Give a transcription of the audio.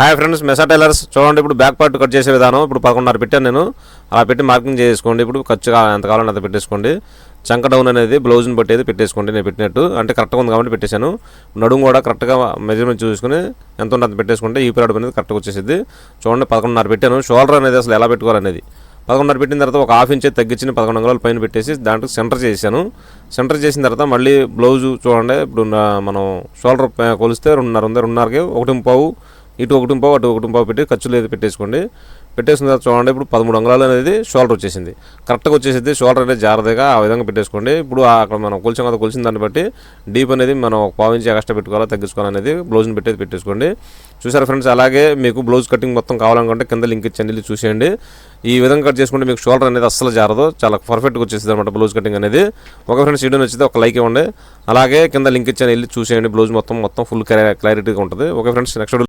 Hi friends మెసా tailors. చూడండి ఇప్పుడు back part cut చేసే విధానం. ఇప్పుడు పదకొండున్నర పెట్టాను నేను. అలా పెట్టి మార్కింగ్ చేసుకోండి ఇప్పుడు ఖర్చు ఎంత కావాలంటే అంత పెట్టేసుకోండి. చంక డౌన్ అనేది బ్లౌజ్ని బట్టేది పెట్టేసుకోండి. నేను పెట్టినట్టు. అంటే కరెక్ట్గా ఉంది కాబట్టి పెట్టేశాను. నడుము కూడా కరెక్ట్గా మెజర్మెంట్ చూసుకుని ఎంత ఉంటే పెట్టేసుకుంటే ఈ పీరియడ్ అనేది కరెక్ట్గా వచ్చేసింది. చూడండి పదకొండున్నర పెట్టాను. షోల్డర్ అనేది అసలు ఎలా పెట్టుకోవాలనేది. పదకొండున్నర పెట్టిన తర్వాత ఒక హాఫ్ ఇంచ్ తగ్గించి పదకొండు అంగుళాల పైన పెట్టేసి దాంట్లో సెంటర్ చేశాను సెంటర్ చేసిన తర్వాత మళ్ళీ బ్లౌజ్ చూడండి. ఇప్పుడు మనం షోల్డర్ కొలిస్తే రెండున్నర ఉంది. రెండున్నరకి ఒకటి పావు ఇటు ఒకటి పావు అటు ఒకటి పావు పెట్టి ఖర్చులు అయితే పెట్టేసుకోండి. పెట్టేసిన తర్వాత చూడండి ఇప్పుడు పదమూడు అంగళాలు అనేది షోల్డర్ వచ్చేసింది. కరెక్ట్గా వచ్చేసింది షోల్డర్ అనేది జాగ్రత్తగా ఆ విధంగా పెట్టేసుకోండి. ఇప్పుడు అక్కడ మనం కొలిసిన కదా కొలిసిన దాన్ని బట్టి డీప్ అనేది మనం ఒక పావు ఇంచి ఎక్స్ట్రా పెట్టుకోవాలా తగ్గించుకోవాలనేది బ్లౌజ్ని పెట్టేది పెట్టేసుకోండి. చూసారా ఫ్రెండ్స్ అలాగే మీకు బ్లౌజ్ కటింగ్ మొత్తం కావాలనుకుంటే కింద లింక్ ఇచ్చండి వెళ్ళి చూసేయండి. ఈ విధంగా కట్ చేసుకుంటే మీకు షోల్డర్ అనేది అస్సలు జారదు. చాలా పర్ఫెక్ట్గా వచ్చేసింది అనమాట బ్లౌజ్ కటింగ్ అనేది. ఒక ఫ్రెండ్స్ వీడియో నచ్చితే ఒక లైక్ ఇవ్వండి. అలాగే కింద లింక్ ఇచ్చాను వెళ్ళి చూసేయండి. బ్లౌజ్ మొత్తం మొత్తం ఫుల్ క్లారిటీగా ఉంటుంది. Okay friends next